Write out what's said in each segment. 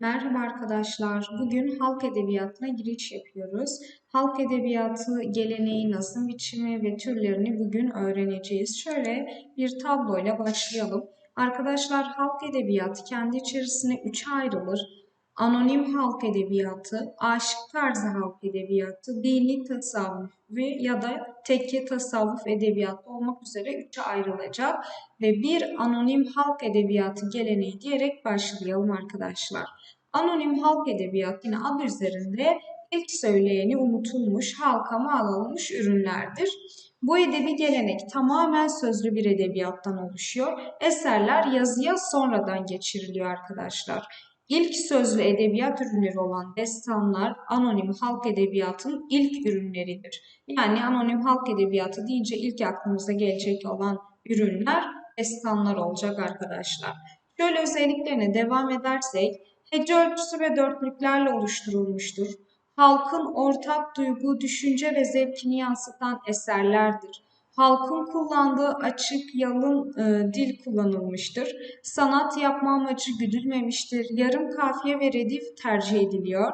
Merhaba arkadaşlar. Bugün halk edebiyatına giriş yapıyoruz. Halk edebiyatı geleneği, nazım biçimi ve türlerini bugün öğreneceğiz. Şöyle bir tabloyla başlayalım. Arkadaşlar halk edebiyatı kendi içerisine üçe ayrılır. Anonim halk edebiyatı, aşık tarzı halk edebiyatı, dini tasavvuf ve ya da tekke tasavvuf edebiyatı olmak üzere üçe ayrılacak ve bir anonim halk edebiyatı geleneği diyerek başlayalım arkadaşlar. Anonim halk edebiyatı yine adı üzerinde ilk söyleyeni unutulmuş, halka mal olmuş ürünlerdir. Bu edebi gelenek tamamen sözlü bir edebiyattan oluşuyor. Eserler yazıya sonradan geçiriliyor arkadaşlar. İlk sözlü edebiyat ürünleri olan destanlar anonim halk edebiyatının ilk ürünleridir. Yani anonim halk edebiyatı deyince ilk aklımıza gelecek olan ürünler destanlar olacak arkadaşlar. Şöyle özelliklerine devam edersek hece ölçüsü ve dörtlüklerle oluşturulmuştur. Halkın ortak duygu, düşünce ve zevkini yansıtan eserlerdir. Halkın kullandığı açık, yalın e, dil kullanılmıştır. Sanat yapma amacı güdülmemiştir. Yarım kafiye ve redif tercih ediliyor.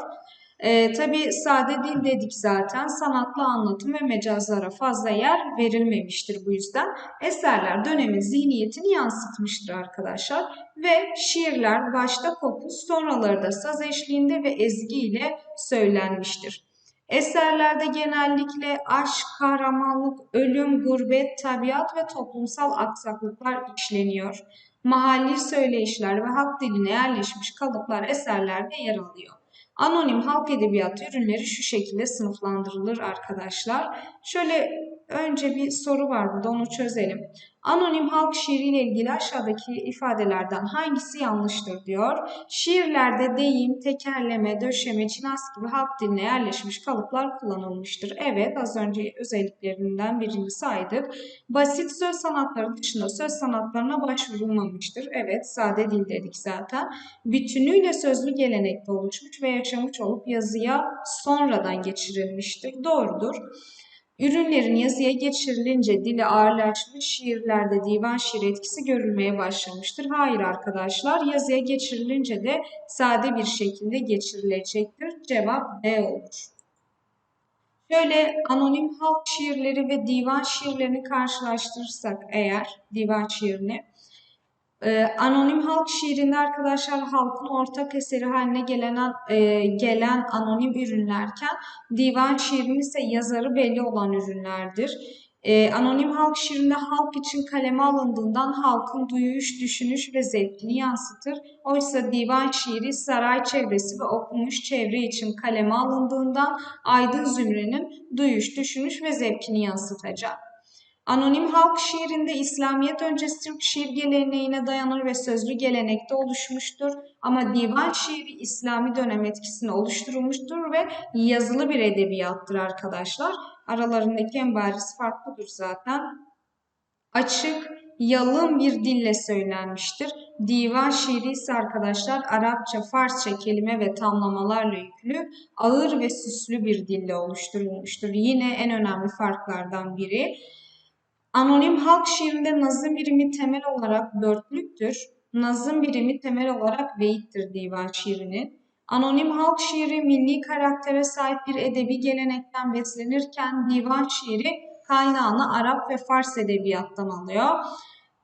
E, Tabi sade dil dedik zaten sanatlı anlatım ve mecazlara fazla yer verilmemiştir bu yüzden. Eserler dönemin zihniyetini yansıtmıştır arkadaşlar. Ve şiirler başta kopuz sonraları da saz eşliğinde ve ezgi ile söylenmiştir. Eserlerde genellikle aşk, kahramanlık, ölüm, gurbet, tabiat ve toplumsal aksaklıklar işleniyor. Mahalli söyleyişler ve halk diline yerleşmiş kalıplar eserlerde yer alıyor. Anonim halk edebiyatı ürünleri şu şekilde sınıflandırılır arkadaşlar. Şöyle önce bir soru var burada onu çözelim. Anonim halk şiiriyle ilgili aşağıdaki ifadelerden hangisi yanlıştır diyor. Şiirlerde deyim, tekerleme, döşeme, cinas gibi halk diline yerleşmiş kalıplar kullanılmıştır. Evet az önce özelliklerinden birini saydık. Basit söz sanatları dışında söz sanatlarına başvurulmamıştır. Evet sade dil dedik zaten. Bütünüyle sözlü gelenekte oluşmuş ve yaşamış olup yazıya sonradan geçirilmiştir. Doğrudur. Ürünlerin yazıya geçirilince dili ağırlaşmış şiirlerde divan şiir etkisi görülmeye başlamıştır. Hayır arkadaşlar yazıya geçirilince de sade bir şekilde geçirilecektir. Cevap D olur. Şöyle anonim halk şiirleri ve divan şiirlerini karşılaştırırsak eğer divan şiirini ee, anonim halk şiirinde arkadaşlar halkın ortak eseri haline gelen, e, gelen anonim ürünlerken divan şiirinin ise yazarı belli olan ürünlerdir. E, anonim halk şiirinde halk için kaleme alındığından halkın duyuş, düşünüş ve zevkini yansıtır. Oysa divan şiiri saray çevresi ve okumuş çevre için kaleme alındığından aydın zümrenin duyuş, düşünüş ve zevkini yansıtacak. Anonim halk şiirinde İslamiyet öncesi Türk şiir geleneğine dayanır ve sözlü gelenekte oluşmuştur. Ama divan şiiri İslami dönem etkisine oluşturulmuştur ve yazılı bir edebiyattır arkadaşlar. Aralarındaki en bariz fark budur zaten. Açık, yalın bir dille söylenmiştir. Divan şiiri ise arkadaşlar Arapça, Farsça kelime ve tamlamalarla yüklü, ağır ve süslü bir dille oluşturulmuştur. Yine en önemli farklardan biri. Anonim halk şiirinde nazım birimi temel olarak dörtlüktür. Nazım birimi temel olarak beyittir divan şiirinin. Anonim halk şiiri milli karaktere sahip bir edebi gelenekten beslenirken divan şiiri kaynağını Arap ve Fars edebiyattan alıyor.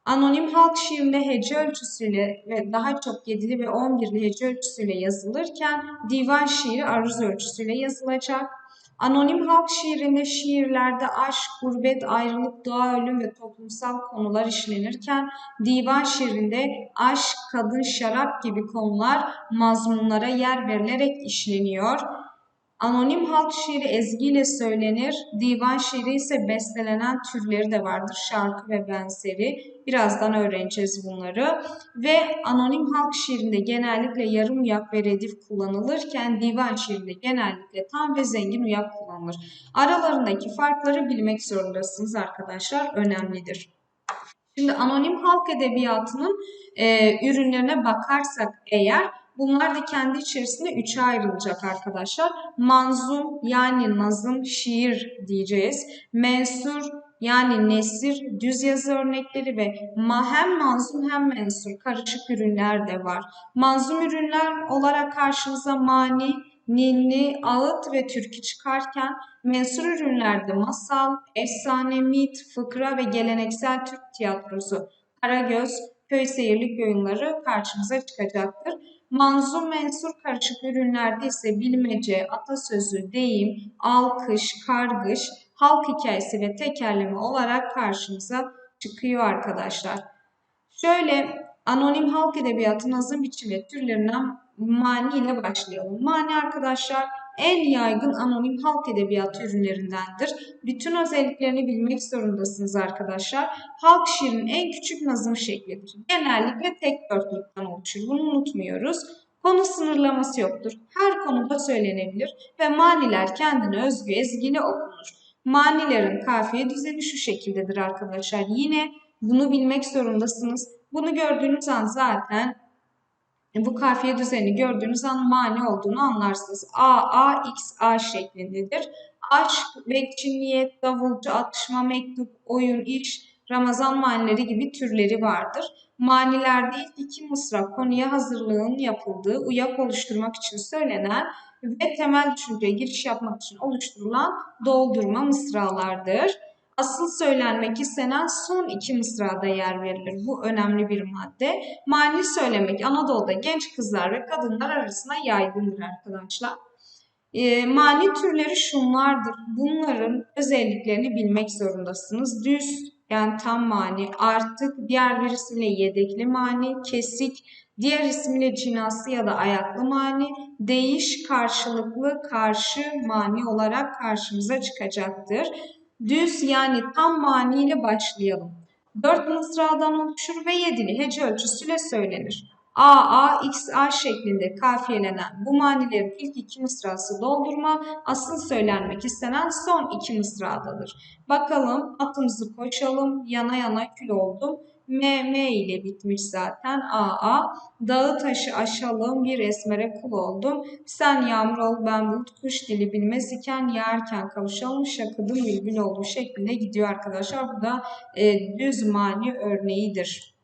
Anonim halk şiirinde hece ölçüsüyle ve daha çok 7'li ve 11'li hece ölçüsüyle yazılırken divan şiiri aruz ölçüsüyle yazılacak. Anonim halk şiirinde şiirlerde aşk, gurbet, ayrılık, doğa, ölüm ve toplumsal konular işlenirken divan şiirinde aşk, kadın, şarap gibi konular mazmunlara yer verilerek işleniyor. Anonim halk şiiri ezgiyle söylenir, divan şiiri ise bestelenen türleri de vardır, şarkı ve benzeri. Birazdan öğreneceğiz bunları. Ve anonim halk şiirinde genellikle yarım uyak ve redif kullanılırken divan şiirinde genellikle tam ve zengin uyak kullanılır. Aralarındaki farkları bilmek zorundasınız arkadaşlar, önemlidir. Şimdi anonim halk edebiyatının e, ürünlerine bakarsak eğer Bunlar da kendi içerisinde üçe ayrılacak arkadaşlar. Manzum yani nazım, şiir diyeceğiz. Mensur yani nesir, düz yazı örnekleri ve ma hem manzum hem mensur karışık ürünler de var. Manzum ürünler olarak karşımıza mani, ninni, ağıt ve türkü çıkarken mensur ürünlerde masal, efsane, mit, fıkra ve geleneksel Türk tiyatrosu, Karagöz, köy seyirlik oyunları karşımıza çıkacaktır. Manzum mensur karışık ürünlerde ise bilmece, atasözü, deyim, alkış, kargış, halk hikayesi ve tekerleme olarak karşımıza çıkıyor arkadaşlar. Şöyle anonim halk edebiyatı nazım biçimi ve türlerinden mani ile başlayalım. Mani arkadaşlar en yaygın anonim halk edebiyatı ürünlerindendir. Bütün özelliklerini bilmek zorundasınız arkadaşlar. Halk şiirinin en küçük nazım şeklidir. Genellikle tek dörtlükten oluşur. Bunu unutmuyoruz. Konu sınırlaması yoktur. Her konuda söylenebilir ve maniler kendine özgü ezgili okunur. Manilerin kafiye düzeni şu şekildedir arkadaşlar. Yine bunu bilmek zorundasınız. Bunu gördüğünüz an zaten bu kafiye düzeni gördüğünüz an mani olduğunu anlarsınız. A, A, X, A şeklindedir. Aşk, bekçi, niyet, davulcu, atışma, mektup, oyun, iş, Ramazan manileri gibi türleri vardır. Manilerde ilk iki mısra konuya hazırlığın yapıldığı, uyak oluşturmak için söylenen ve temel düşünceye giriş yapmak için oluşturulan doldurma mısralardır. Asıl söylenmek istenen son iki mısrada yer verilir. Bu önemli bir madde. Mani söylemek Anadolu'da genç kızlar ve kadınlar arasında yaygındır arkadaşlar. E, mani türleri şunlardır. Bunların özelliklerini bilmek zorundasınız. Düz yani tam mani, artık diğer bir isimle yedekli mani, kesik, diğer ismiyle cinaslı ya da ayaklı mani, değiş, karşılıklı, karşı mani olarak karşımıza çıkacaktır. Düz yani tam mani ile başlayalım. Dört mısradan oluşur ve yedili hece ölçüsüyle söylenir. A, A, X, A şeklinde kafiyelenen bu manilerin ilk iki mısrası doldurma, asıl söylenmek istenen son iki mısradadır. Bakalım atımızı koşalım, yana yana kül oldum. M, M ile bitmiş zaten. A, A. Dağı taşı aşalım, bir esmere kul oldum. Sen yağmur ol, ben bulut, kuş dili bilmez iken, yağarken kavuşalım, şakıdım bülbül oldu şeklinde gidiyor arkadaşlar. Bu da e, düz mani örneğidir.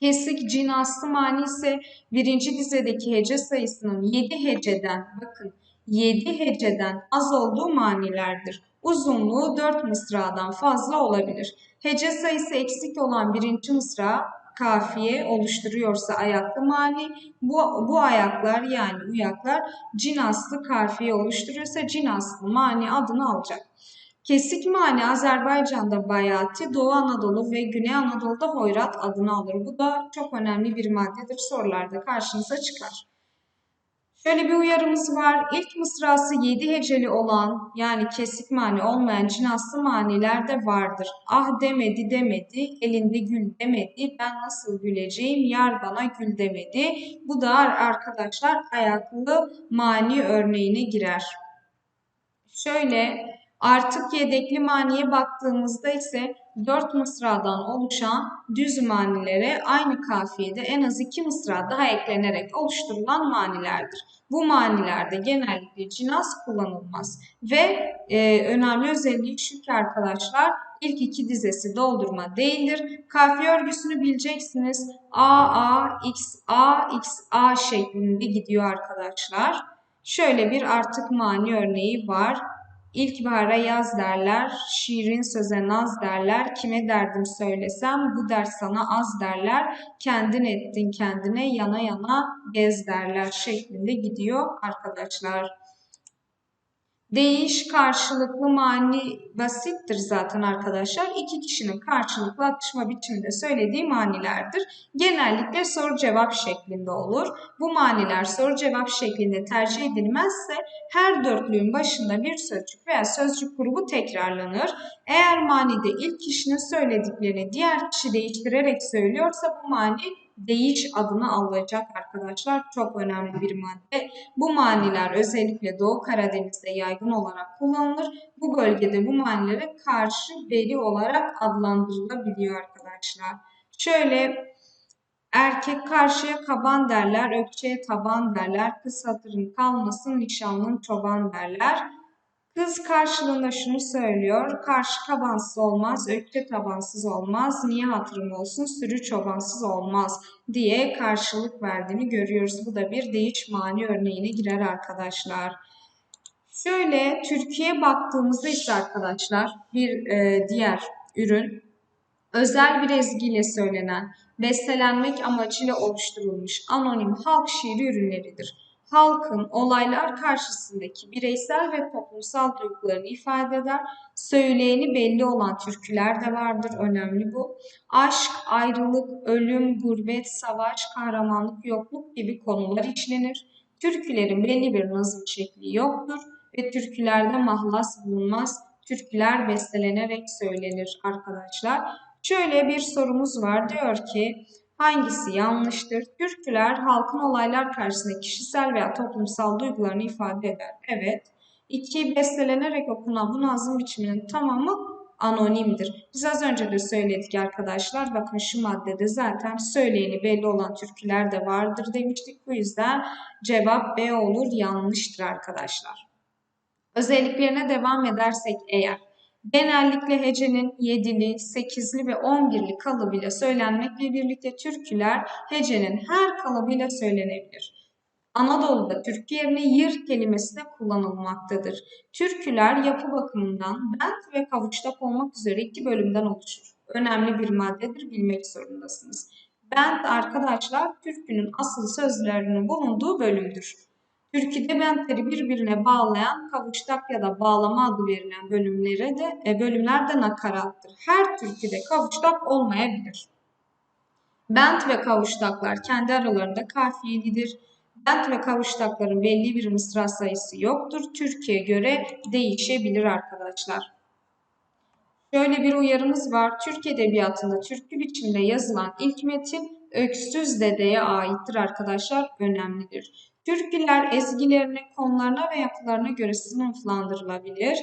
Kesik cinaslı mani ise birinci dizedeki hece sayısının 7 heceden, bakın 7 heceden az olduğu manilerdir. Uzunluğu 4 mısradan fazla olabilir. Hece sayısı eksik olan birinci mısra kafiye oluşturuyorsa ayaklı mani, bu, bu ayaklar yani uyaklar cinaslı kafiye oluşturuyorsa cinaslı mani adını alacak. Kesik mani Azerbaycan'da Bayati, Doğu Anadolu ve Güney Anadolu'da Hoyrat adını alır. Bu da çok önemli bir maddedir. Sorularda karşınıza çıkar. Şöyle bir uyarımız var. İlk mısrası 7 heceli olan yani kesik mani olmayan cinaslı maniler de vardır. Ah demedi demedi, elinde gül demedi, ben nasıl güleceğim, yar bana gül demedi. Bu da arkadaşlar ayaklı mani örneğine girer. Şöyle Artık yedekli maniye baktığımızda ise dört mısradan oluşan düz manilere aynı kafiyede en az iki mısra daha eklenerek oluşturulan manilerdir. Bu manilerde genellikle cinas kullanılmaz ve e, önemli özelliği şu ki arkadaşlar ilk iki dizesi doldurma değildir. Kafiye örgüsünü bileceksiniz. A, A, X, A, X, A şeklinde gidiyor arkadaşlar. Şöyle bir artık mani örneği var. İlkbahara yaz derler, şiirin söze naz derler, kime derdim söylesem bu ders sana az derler, kendin ettin kendine yana yana gez derler şeklinde gidiyor arkadaşlar. Değiş karşılıklı mani basittir zaten arkadaşlar. İki kişinin karşılıklı atışma biçiminde söylediği manilerdir. Genellikle soru cevap şeklinde olur. Bu maniler soru cevap şeklinde tercih edilmezse her dörtlüğün başında bir sözcük veya sözcük grubu tekrarlanır. Eğer manide ilk kişinin söylediklerini diğer kişi değiştirerek söylüyorsa bu mani değiş adını alacak arkadaşlar. Çok önemli bir madde. Bu maniler özellikle Doğu Karadeniz'de yaygın olarak kullanılır. Bu bölgede bu manilere karşı beli olarak adlandırılabiliyor arkadaşlar. Şöyle erkek karşıya kaban derler, ökçeye taban derler, kız hatırın kalmasın, nişanlın çoban derler. Kız karşılığında şunu söylüyor. Karşı tabansız olmaz, ökçe tabansız olmaz. Niye hatırım olsun, sürü çobansız olmaz diye karşılık verdiğini görüyoruz. Bu da bir değiş mani örneğine girer arkadaşlar. Şöyle Türkiye baktığımızda ise arkadaşlar bir e, diğer ürün özel bir ezgiyle söylenen, bestelenmek amacıyla oluşturulmuş anonim halk şiiri ürünleridir. Halkın olaylar karşısındaki bireysel ve toplumsal duygularını ifade eder. Söyleyeni belli olan türküler de vardır, önemli bu. Aşk, ayrılık, ölüm, gurbet, savaş, kahramanlık, yokluk gibi konular işlenir. Türkülerin belli bir nazım şekli yoktur ve türkülerde mahlas bulunmaz. Türküler bestelenerek söylenir arkadaşlar. Şöyle bir sorumuz var. Diyor ki hangisi yanlıştır? Türküler halkın olaylar karşısında kişisel veya toplumsal duygularını ifade eder. Evet. İki bestelenerek okunan bu nazım biçiminin tamamı anonimdir. Biz az önce de söyledik arkadaşlar. Bakın şu maddede zaten söyleyeni belli olan türküler de vardır demiştik. Bu yüzden cevap B olur yanlıştır arkadaşlar. Özelliklerine devam edersek eğer genellikle hecenin 7'li, 8'li ve 11'li kalıbıyla söylenmekle birlikte türküler hecenin her kalıbıyla söylenebilir. Anadolu'da türkü yerine yır kelimesi de kullanılmaktadır. Türküler yapı bakımından bent ve kavuçtak olmak üzere iki bölümden oluşur. Önemli bir maddedir, bilmek zorundasınız. Bent arkadaşlar türkünün asıl sözlerinin bulunduğu bölümdür. Türküde bentleri birbirine bağlayan kavuştak ya da bağlama adı verilen bölümlere de e, bölümler de nakarattır. Her türküde kavuştak olmayabilir. Bent ve kavuştaklar kendi aralarında kafiyelidir. Bent ve kavuştakların belli bir mısra sayısı yoktur. Türkiye göre değişebilir arkadaşlar. Şöyle bir uyarımız var. Türk Edebiyatı'nda türkü biçimde yazılan ilk metin Öksüz Dede'ye aittir arkadaşlar. Önemlidir. Türküler ezgilerine, konularına ve yapılarına göre sınıflandırılabilir.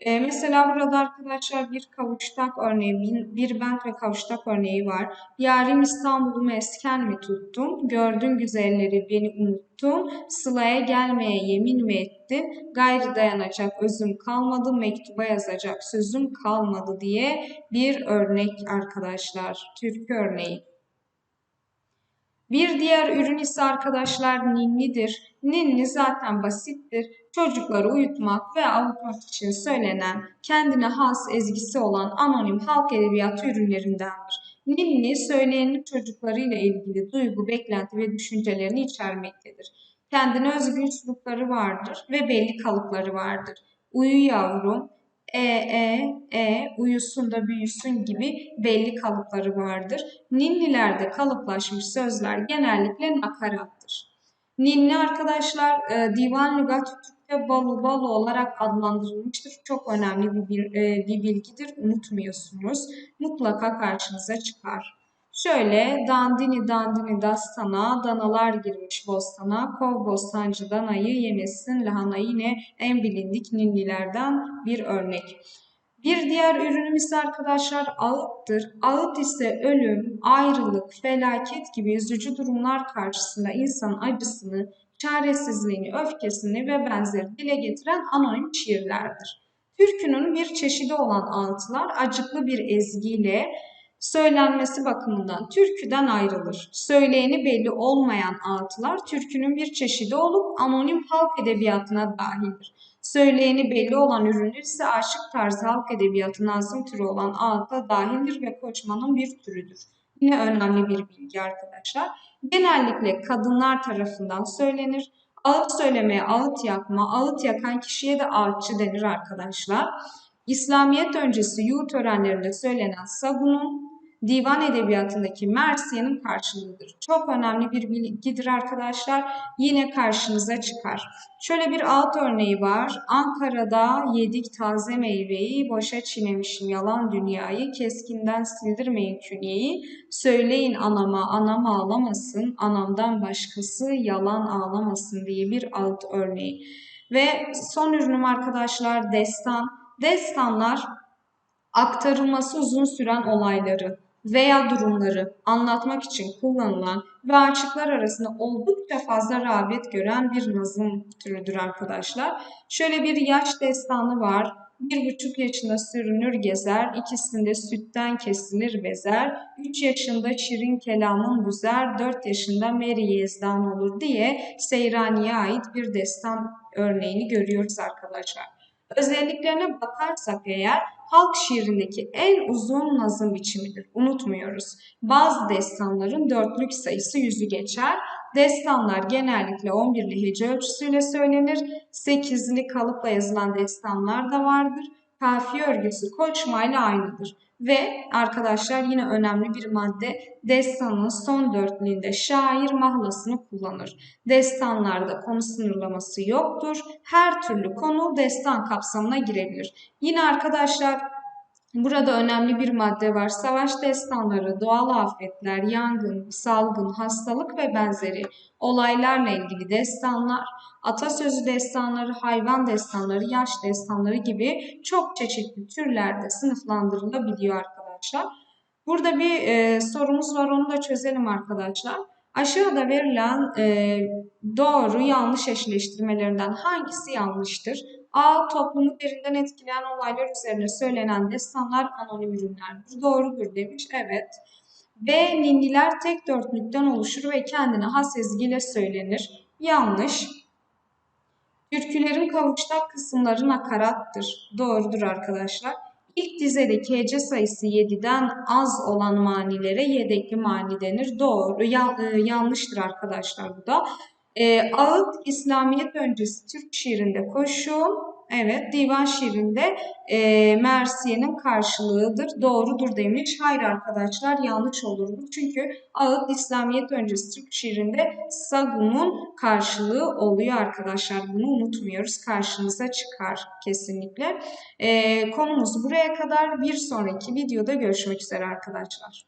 Ee, mesela burada arkadaşlar bir kavuştak örneği, bir bent ve kavuştak örneği var. Yarim İstanbul'u mesken mi tuttun? Gördün güzelleri beni unuttun. Sıla'ya gelmeye yemin mi ettin? Gayri dayanacak özüm kalmadı, mektuba yazacak sözüm kalmadı diye bir örnek arkadaşlar. Türkü örneği. Bir diğer ürün ise arkadaşlar ninnidir. Ninni zaten basittir. Çocukları uyutmak ve avutmak için söylenen kendine has ezgisi olan anonim halk edebiyatı ürünlerindendir. Ninni söyleyenin çocuklarıyla ilgili duygu, beklenti ve düşüncelerini içermektedir. Kendine özgü üslupları vardır ve belli kalıpları vardır. Uyu yavrum, e, e, e, uyusun da büyüsün gibi belli kalıpları vardır. Ninnilerde kalıplaşmış sözler genellikle nakarattır. Ninni arkadaşlar e, divan lügat Türkçe balu balu olarak adlandırılmıştır. Çok önemli bir, bir, e, bir bilgidir. Unutmuyorsunuz. Mutlaka karşınıza çıkar. Şöyle dandini dandini dastana, danalar girmiş bostana, kov bostancı danayı yemesin lahana yine en bilindik ninnilerden bir örnek. Bir diğer ürünümüz arkadaşlar ağıttır. Ağıt ise ölüm, ayrılık, felaket gibi üzücü durumlar karşısında insanın acısını, çaresizliğini, öfkesini ve benzeri dile getiren anonim şiirlerdir. Türkünün bir çeşidi olan ağıtlar acıklı bir ezgiyle söylenmesi bakımından türküden ayrılır. Söyleyeni belli olmayan ağıtlar türkünün bir çeşidi olup anonim halk edebiyatına dahildir. Söyleyeni belli olan ürünler ise aşık tarzı halk edebiyatı nazım türü olan ağıtla dahildir ve koçmanın bir türüdür. Yine önemli bir bilgi arkadaşlar. Genellikle kadınlar tarafından söylenir. Ağıt söylemeye ağıt yakma, ağıt yakan kişiye de ağıtçı denir arkadaşlar. İslamiyet öncesi yuğu törenlerinde söylenen sagunun divan edebiyatındaki Mersiye'nin karşılığıdır. Çok önemli bir bilgidir arkadaşlar. Yine karşınıza çıkar. Şöyle bir alt örneği var. Ankara'da yedik taze meyveyi, boşa çiğnemişim yalan dünyayı, keskinden sildirmeyin künyeyi. Söyleyin anama, anam ağlamasın, anamdan başkası yalan ağlamasın diye bir alt örneği. Ve son ürünüm arkadaşlar destan. Destanlar aktarılması uzun süren olayları veya durumları anlatmak için kullanılan ve açıklar arasında oldukça fazla rağbet gören bir nazım türüdür arkadaşlar. Şöyle bir yaş destanı var. Bir buçuk yaşında sürünür gezer, ikisinde sütten kesilir bezer, üç yaşında şirin kelamın büzer, dört yaşında Meri Yezdan olur diye Seyrani'ye ait bir destan örneğini görüyoruz arkadaşlar. Özelliklerine bakarsak eğer halk şiirindeki en uzun nazım biçimidir. Unutmuyoruz. Bazı destanların dörtlük sayısı yüzü geçer. Destanlar genellikle 11'li hece ölçüsüyle söylenir. 8'li kalıpla yazılan destanlar da vardır. Kafiye örgüsü koçmayla aynıdır. Ve arkadaşlar yine önemli bir madde destanın son dörtlüğünde şair mahlasını kullanır. Destanlarda konu sınırlaması yoktur. Her türlü konu destan kapsamına girebilir. Yine arkadaşlar Burada önemli bir madde var. Savaş destanları, doğal afetler, yangın, salgın, hastalık ve benzeri olaylarla ilgili destanlar, atasözü destanları, hayvan destanları, yaş destanları gibi çok çeşitli türlerde sınıflandırılabiliyor arkadaşlar. Burada bir e, sorumuz var onu da çözelim arkadaşlar. Aşağıda verilen e, doğru yanlış eşleştirmelerinden hangisi yanlıştır? A. Toplumu derinden etkileyen olaylar üzerine söylenen destanlar anonim ürünlerdir. Doğrudur demiş. Evet. B. Ninniler tek dörtlükten oluşur ve kendine has ezgiyle söylenir. Yanlış. Türkülerin kavuştak kısımları nakarattır. Doğrudur arkadaşlar. İlk dizedeki hece sayısı 7'den az olan manilere yedekli mani denir. Doğru, ya, e, yanlıştır arkadaşlar bu da. E, ağıt İslamiyet öncesi Türk şiirinde koşu, evet divan şiirinde e, Mersiye'nin karşılığıdır. Doğrudur demiş. Hayır arkadaşlar yanlış olurdu. Çünkü ağıt İslamiyet öncesi Türk şiirinde Sagun'un karşılığı oluyor arkadaşlar. Bunu unutmuyoruz. Karşınıza çıkar kesinlikle. E, konumuz buraya kadar. Bir sonraki videoda görüşmek üzere arkadaşlar.